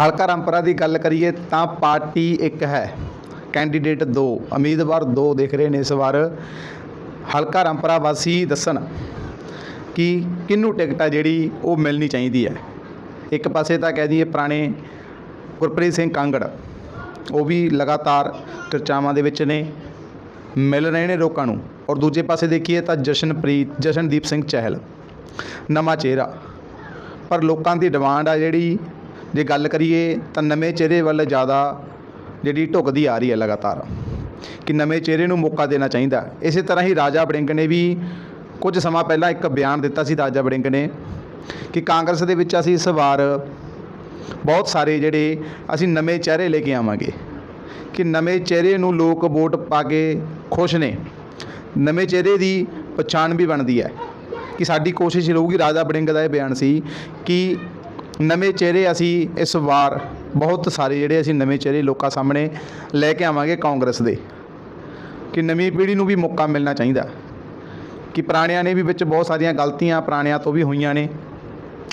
ਹਲਕਾ ਰਾਮਪੁਰਾ ਦੀ ਗੱਲ ਕਰੀਏ ਤਾਂ ਪਾਰਟੀ ਇੱਕ ਹੈ। ਕੈਂਡੀਡੇਟ ਦੋ, ਉਮੀਦਵਾਰ ਦੋ ਦੇਖ ਰਹੇ ਨੇ ਇਸ ਵਾਰ। ਹਲਕਾ ਰਾਮਪੁਰਾ ਵਾਸੀ ਦੱਸਣ ਕਿ ਕਿਹਨੂੰ ਟਿਕਟ ਆ ਜਿਹੜੀ ਉਹ ਮਿਲਣੀ ਚਾਹੀਦੀ ਹੈ। ਇੱਕ ਪਾਸੇ ਤਾਂ ਕਹਿ ਦਈਏ ਪੁਰਾਣੇ ਗੁਰਪ੍ਰੀਤ ਸਿੰਘ ਕਾਂਗੜ, ਉਹ ਵੀ ਲਗਾਤਾਰ ਚਰਚਾਵਾਂ ਦੇ ਵਿੱਚ ਨੇ, ਮਿਲ ਰਹੇ ਨੇ ਲੋਕਾਂ ਨੂੰ। ਔਰ ਦੂਜੇ ਪਾਸੇ ਦੇਖੀਏ ਤਾਂ ਜਸ਼ਨਪ੍ਰੀਤ, ਜਸ਼ਨਦੀਪ ਸਿੰਘ ਚਹਿਲ, ਨਵਾਂ ਚਿਹਰਾ। ਪਰ ਲੋਕਾਂ ਦੀ ਡਿਮਾਂਡ ਆ ਜਿਹੜੀ ਜੇ ਗੱਲ ਕਰੀਏ ਤਾਂ ਨਵੇਂ ਚਿਹਰੇ ਵੱਲ ਜ਼ਿਆਦਾ ਜਿਹੜੀ ਢੁਕਦੀ ਆ ਰਹੀ ਹੈ ਲਗਾਤਾਰ, ਕਿ ਨਵੇਂ ਚਿਹਰੇ ਨੂੰ ਮੌਕਾ ਦੇਣਾ ਚਾਹੀਦਾ ਇਸੇ ਤਰ੍ਹਾਂ ਹੀ ਰਾਜਾ ਬੜਿੰਗ ਨੇ ਵੀ ਕੁਝ ਸਮਾਂ ਪਹਿਲਾਂ ਇੱਕ ਬਿਆਨ ਦਿੱਤਾ ਸੀ ਰਾਜਾ ਬੜਿੰਗ ਨੇ, ਕਿ ਕਾਂਗਰਸ ਦੇ ਵਿੱਚ ਅਸੀਂ ਇਸ ਵਾਰ ਬਹੁਤ ਸਾਰੇ ਜਿਹੜੇ ਅਸੀਂ ਨਵੇਂ ਚਿਹਰੇ ਲੈ ਕੇ ਆਵਾਂਗੇ, ਕਿ ਨਵੇਂ ਚਿਹਰੇ ਨੂੰ ਲੋਕ ਵੋਟ ਪਾ ਕੇ ਖੁਸ਼ ਨੇ। ਨਵੇਂ ਚਿਹਰੇ ਦੀ ਪਛਾਣ ਵੀ ਬਣਦੀ ਹੈ, ਕਿ ਸਾਡੀ ਕੋਸ਼ਿਸ਼ ਰਹੂਗੀ, ਰਾਜਾ ਬੜਿੰਗ ਦਾ ਇਹ ਬਿਆਨ ਸੀ, ਕਿ ਨਵੇਂ ਚਿਹਰੇ ਅਸੀਂ ਇਸ ਵਾਰ ਬਹੁਤ ਸਾਰੇ ਜਿਹੜੇ ਅਸੀਂ ਨਵੇਂ ਚਿਹਰੇ ਲੋਕਾਂ ਸਾਹਮਣੇ ਲੈ ਕੇ ਆਵਾਂਗੇ ਕਾਂਗਰਸ ਦੇ। ਕਿ ਨਵੀਂ ਪੀੜ੍ਹੀ ਨੂੰ ਵੀ ਮੌਕਾ ਮਿਲਣਾ ਚਾਹੀਦਾ। ਕਿ ਪੁਰਾਣਿਆਂ ਨੇ ਵੀ ਵਿੱਚ ਬਹੁਤ ਸਾਰੀਆਂ ਗਲਤੀਆਂ ਪੁਰਾਣਿਆਂ ਤੋਂ ਵੀ ਹੋਈਆਂ ਨੇ।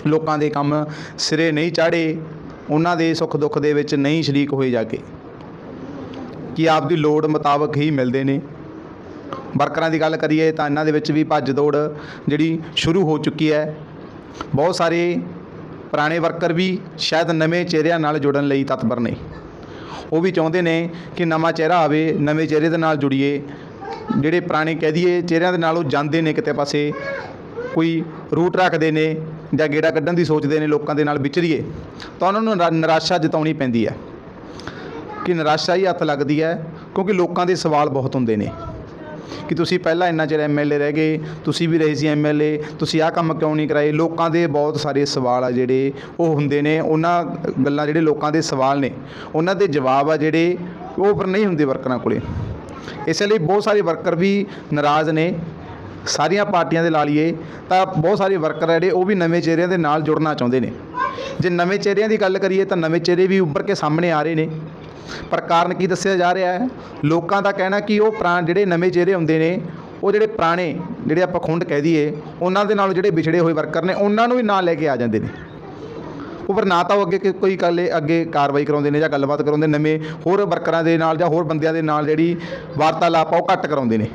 ਲੋਕਾਂ ਦੇ ਕੰਮ ਸਿਰੇ ਨਹੀਂ ਚਾੜੇ ਉਹਨਾਂ ਦੇ ਸੁੱਖ ਦੁੱਖ ਦੇ ਵਿੱਚ ਨਹੀਂ ਸ਼ਰੀਕ ਹੋਏ ਜਾ ਕੇ। ਕਿ ਆਪਦੀ ਲੋੜ ਮੁਤਾਬਕ ਹੀ ਮਿਲਦੇ ਨੇ। ਵਰਕਰਾਂ ਦੀ ਗੱਲ ਕਰੀਏ ਤਾਂ ਇਹਨਾਂ ਦੇ ਵਿੱਚ ਵੀ ਭੱਜ ਦੌੜ ਜਿਹੜੀ ਸ਼ੁਰੂ ਹੋ ਚੁੱਕੀ ਹੈ। ਬਹੁਤ ਸਾਰੇ ਪੁਰਾਣੇ ਵਰਕਰ ਵੀ ਸ਼ਾਇਦ ਨਵੇਂ ਚਿਹਰਿਆਂ ਨਾਲ ਜੁੜਨ ਲਈ ਤਤਪਰ ਨੇ। ਉਹ ਵੀ ਚਾਹੁੰਦੇ ਨੇ ਕਿ ਨਵਾਂ ਚਿਹਰਾ ਆਵੇ, ਨਵੇਂ ਚਿਹਰੇ ਦੇ ਨਾਲ ਜੁੜੀਏ। ਜਿਹੜੇ ਪੁਰਾਣੇ ਕਹਿ ਦਈਏ, ਚਿਹਰਿਆਂ ਦੇ ਨਾਲ ਉਹ ਜਾਂਦੇ ਨੇ ਕਿਤੇ ਪਾਸੇ। ਕੋਈ ਰੂਟ ਰੱਖਦੇ ਨੇ ਜਾਂ ਗੇੜਾ ਕੱਢਣ ਦੀ ਸੋਚਦੇ ਨੇ, ਲੋਕਾਂ ਦੇ ਨਾਲ ਵਿਚਰੀਏ। ਤਾਂ ਉਹਨਾਂ ਨੂੰ ਨਿਰਾ- ਨਿਰਾਸ਼ਾ ਜਤਾਉਣੀ ਪੈਂਦੀ ਹੈ। ਕਿ ਨਿਰਾਸ਼ਾ ਹੀ ਹੱਥ ਲੱਗਦੀ ਹੈ, ਕਿਉਂਕਿ ਲੋਕਾਂ ਦੇ ਸਵਾਲ ਬਹੁਤ ਹੁੰਦੇ ਨੇ। ਕਿ ਤੁਸੀਂ ਪਹਿਲਾਂ ਇੰਨਾ ਚਿਰ ਐਮਐਲਏ ਰਹਿ ਗਏ, ਤੁਸੀਂ ਵੀ ਰਹੇ ਸੀ ਐਮਐਲਏ ਤੁਸੀਂ ਆਹ ਕੰਮ ਕਿਉਂ ਨਹੀਂ ਕਰਾਏ? ਲੋਕਾਂ ਦੇ ਬਹੁਤ ਸਾਰੇ ਸਵਾਲ ਆ ਜਿਹੜੇ ਉਹ ਹੁੰਦੇ ਨੇ, ਉਹਨਾਂ ਗੱਲਾਂ ਜਿਹੜੇ ਲੋਕਾਂ ਦੇ ਸਵਾਲ ਨੇ, ਉਹਨਾਂ ਦੇ ਜਵਾਬ ਆ ਜਿਹੜੇ ਉਹ ਪਰ ਨਹੀਂ ਹੁੰਦੇ ਵਰਕਰਾਂ ਕੋਲੇ। ਇਸ ਲਈ ਬਹੁਤ ਸਾਰੇ ਵਰਕਰ ਵੀ ਨਾਰਾਜ਼ ਨੇ, ਸਾਰੀਆਂ ਪਾਰਟੀਆਂ ਦੇ ਲਾ ਲਈਏ, ਤਾਂ ਬਹੁਤ ਸਾਰੇ ਵਰਕਰ ਆ ਜਿਹੜੇ ਉਹ ਵੀ ਨਵੇਂ ਚਿਹਰਿਆਂ ਦੇ ਨਾਲ ਜੁੜਨਾ ਚਾਹੁੰਦੇ ਨੇ। ਜੇ ਨਵੇਂ ਚਿਹਰਿਆਂ ਦੀ ਗੱਲ ਕਰੀਏ ਤਾਂ ਨਵੇਂ ਚਿਹਰੇ ਵੀ ਉੱਭਰ ਕੇ ਸਾਹਮਣੇ ਆ ਰਹੇ ਨੇ। ਪਰ ਕਾਰਨ ਕੀ ਦੱਸਿਆ ਜਾ ਰਿਹਾ ਹੈ? ਲੋਕਾਂ ਦਾ ਕਹਿਣਾ ਕਿ ਉਹ ਪੁਰਾਣੇ ਜਿਹੜੇ ਨਵੇਂ ਚਿਹਰੇ ਹੁੰਦੇ ਨੇ, ਉਹ ਜਿਹੜੇ ਪੁਰਾਣੇ ਜਿਹੜੇ ਆਪਾਂ ਖੁੰਡ ਕਹਿ ਦਈਏ, ਉਹਨਾਂ ਦੇ ਨਾਲ ਜਿਹੜੇ ਵਿਛੜੇ ਹੋਏ ਵਰਕਰ ਨੇ, ਉਹਨਾਂ ਨੂੰ ਵੀ ਨਾਲ ਲੈ ਕੇ ਆ ਜਾਂਦੇ ਨੇ। ਉਹ ਪਰ ਨਾ ਤਾਂ ਉਹ ਅੱਗੇ ਕੋਈ ਗੱਲ ਅੱਗੇ ਕਾਰਵਾਈ ਕਰਾਉਂਦੇ ਨੇ ਜਾਂ ਗੱਲਬਾਤ ਕਰਾਉਂਦੇ ਨਵੇਂ ਹੋਰ ਵਰਕਰਾਂ ਦੇ ਨਾਲ ਜਾਂ ਹੋਰ ਬੰਦਿਆਂ ਦੇ ਨਾਲ ਜਿਹੜੀ ਵਾਰਤਾਲਾਪ ਆ, ਉਹ ਘੱਟ ਕਰਾਉਂਦੇ ਨੇ।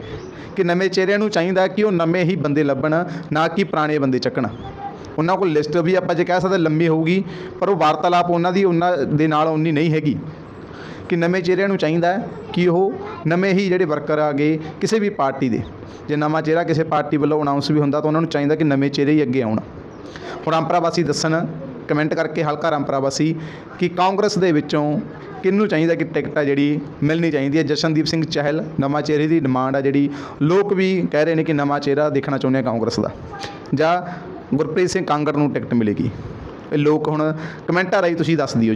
ਕਿ ਨਵੇਂ ਚਿਹਰਿਆਂ ਨੂੰ ਚਾਹੀਦਾ ਕਿ ਉਹ ਨਵੇਂ ਹੀ ਬੰਦੇ ਲੱਭਣ, ਨਾ ਕਿ ਪੁਰਾਣੇ ਬੰਦੇ ਚੱਕਣ। ਉਹਨਾਂ ਕੋਲ ਲਿਸਟ ਵੀ ਆਪਾਂ ਜੇ ਕਹਿ ਸਕਦੇ ਲੰਮੀ ਹੋਊਗੀ, ਪਰ ਉਹ ਵਾਰਤਾਲਾਪ ਉਹਨਾਂ ਦੀ, ਉਹਨਾਂ ਦੇ ਨਾਲ ਉਨੀ ਨਹੀਂ ਹੈਗੀ। ਕਿ ਨਵੇਂ ਚਿਹਰਿਆਂ ਨੂੰ ਚਾਹੀਦਾ ਹੈ ਕਿ ਉਹ ਨਵੇਂ ਹੀ ਜਿਹੜੇ ਵਰਕਰ ਆ ਗਏ ਕਿਸੇ ਵੀ ਪਾਰਟੀ ਦੇ। ਜੇ ਨਵਾਂ ਚਿਹਰਾ ਕਿਸੇ ਪਾਰਟੀ ਵੱਲੋਂ ਅਨਾਉਂਸ ਵੀ ਹੁੰਦਾ ਤਾਂ ਉਹਨਾਂ ਨੂੰ ਚਾਹੀਦਾ ਕਿ ਨਵੇਂ ਚਿਹਰੇ ਹੀ ਅੱਗੇ ਆਉਣ। ਹੁਣ ਰਾਮਪੁਰਾ ਵਾਸੀ ਦੱਸਣ ਕਮੈਂਟ ਕਰਕੇ ਹਲਕਾ ਰਾਮਪੁਰਾ ਵਾਸੀ ਕਿ ਕਾਂਗਰਸ ਦੇ ਵਿੱਚੋਂ ਕਿਹਨੂੰ ਚਾਹੀਦਾ ਕਿ ਟਿਕਟ ਆ ਜਿਹੜੀ ਮਿਲਣੀ ਚਾਹੀਦੀ ਹੈ? ਜਸ਼ਨਦੀਪ ਸਿੰਘ ਚਹਿਲ, ਨਵਾਂ ਚਿਹਰੇ ਦੀ ਡਿਮਾਂਡ ਆ ਜਿਹੜੀ। ਲੋਕ ਵੀ ਕਹਿ ਰਹੇ ਨੇ ਕਿ ਨਵਾਂ ਚਿਹਰਾ ਦੇਖਣਾ ਚਾਹੁੰਦੇ ਆ ਕਾਂਗਰਸ ਦਾ। ਜਾਂ ਗੁਰਪ੍ਰੀਤ ਸਿੰਘ ਕਾਂਗੜ ਨੂੰ ਟਿਕਟ ਮਿਲੇਗੀ। ਇਹ ਲੋਕ ਹੁਣ ਕਮੈਂਟਾਂ ਰਾਹੀਂ ਤੁਸੀਂ ਦੱਸ ਦਿਓ ਜੀ